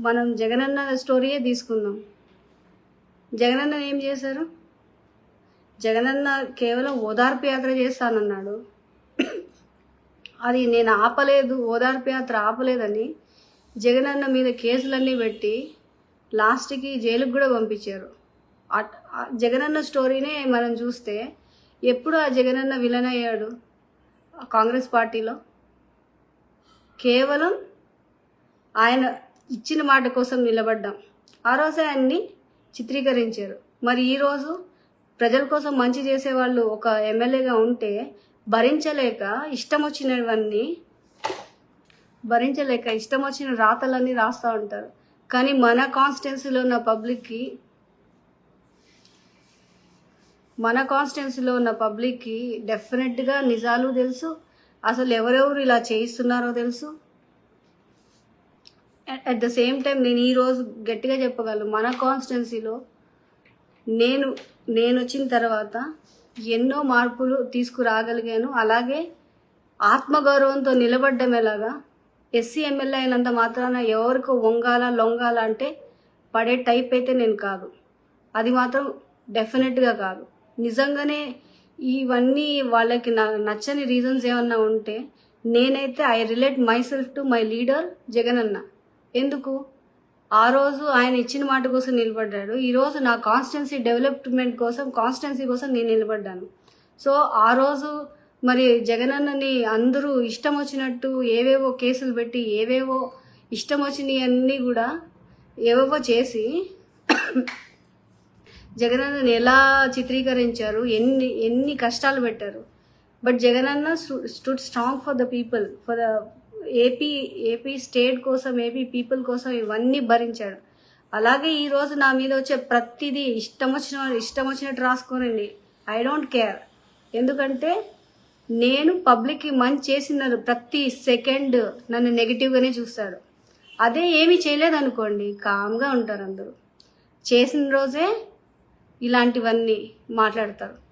మనం జగనన్న స్టోరీయే తీసుకుందాం. జగనన్న ఏం చేశారు? జగనన్న కేవలం ఓదార్పు యాత్ర చేస్తానన్నాడు. అది నేను ఆపలేదు ఓదార్పు యాత్ర ఆపలేదని జగనన్న మీద కేసులన్నీ పెట్టి లాస్ట్కి జైలుకు కూడా పంపించారు. అట్- ఆ జగనన్న స్టోరీనే మనం చూస్తే ఎప్పుడు ఆ జగనన్న విలన్ అయ్యాడు? కాంగ్రెస్ పార్టీలో? కేవలం ఆయన ఇచ్చిన మాట కోసం నిలబడ్డాం. ఆ రోజే ఆయన్ని చిత్రీకరించారు. మరి ఈరోజు ప్రజల కోసం మంచి చేసేవాళ్ళు ఒక ఎమ్మెల్యేగా ఉంటే భరించలేక ఇష్టం వచ్చినవన్నీ భరించలేక ఇష్టం వచ్చిన రాతలన్నీ రాస్తూ ఉంటారు. కానీ మన కాన్స్టిట్యున్సీలో ఉన్న పబ్లిక్కి మన కాన్స్టిట్యున్సీలో ఉన్న పబ్లిక్కి డెఫినెట్గా నిజాలు తెలుసు. అసలు ఎవరెవరు ఇలా చేయిస్తున్నారో తెలుసు. అట్ ద సేమ్ టైం నేను ఈరోజు గట్టిగా చెప్పగలను. మన కాన్స్టిట్యున్సీలో నేను నేను వచ్చిన తర్వాత ఎన్నో మార్పులు తీసుకురాగలిగాను. అలాగే ఆత్మగౌరవంతో నిలబడ్డం ఎలాగా? ఎస్సీ ఎమ్మెల్యే అయినంత మాత్రాన ఎవరికి వంగాల లొంగాల అంటే పడే టైప్ అయితే నేను కాదు. అది మాత్రం డెఫినెట్గా కాదు. నిజంగానే ఇవన్నీ వాళ్ళకి నచ్చని రీజన్స్ ఏమన్నా ఉంటే నేనైతే I relate myself to my leader Jagan అన్న ఎందుకు? ఆ రోజు ఆయన ఇచ్చిన మాట కోసం నిలబడ్డాడు. ఈరోజు నా కాన్స్టెన్సీ డెవలప్మెంట్ కోసం కాన్స్టెన్సీ కోసం నేను నిలబడ్డాను. సో ఆ రోజు మరి జగనన్నని అందరూ ఇష్టం వచ్చినట్టు ఏవేవో కేసులు పెట్టి ఏవేవో ఇష్టం వచ్చినవి అన్నీ కూడా ఏవేవో చేసి జగనన్నని ఎలా చిత్రీకరించారు ఎన్ని ఎన్ని కష్టాలు పెట్టారు. But Jagananna stood strong for the people for the AP AP state కోసం ఏపీ పీపుల్ కోసం ఇవన్నీ భరించాడు. అలాగే ఈరోజు నా మీద వచ్చే ప్రతిదీ ఇష్టం వచ్చిన ఇష్టం వచ్చినట్టు రాసుకోనండి ఐ డోంట్ కేర్. ఎందుకంటే నేను పబ్లిక్కి మంచి చేసినారు ప్రతి సెకండ్ నన్ను నెగిటివ్గానే చూస్తాడు. అదే ఏమీ చేయలేదనుకోండి కామ్గా ఉంటారు అందరూ. చేసిన రోజే ఇలాంటివన్నీ మాట్లాడతారు.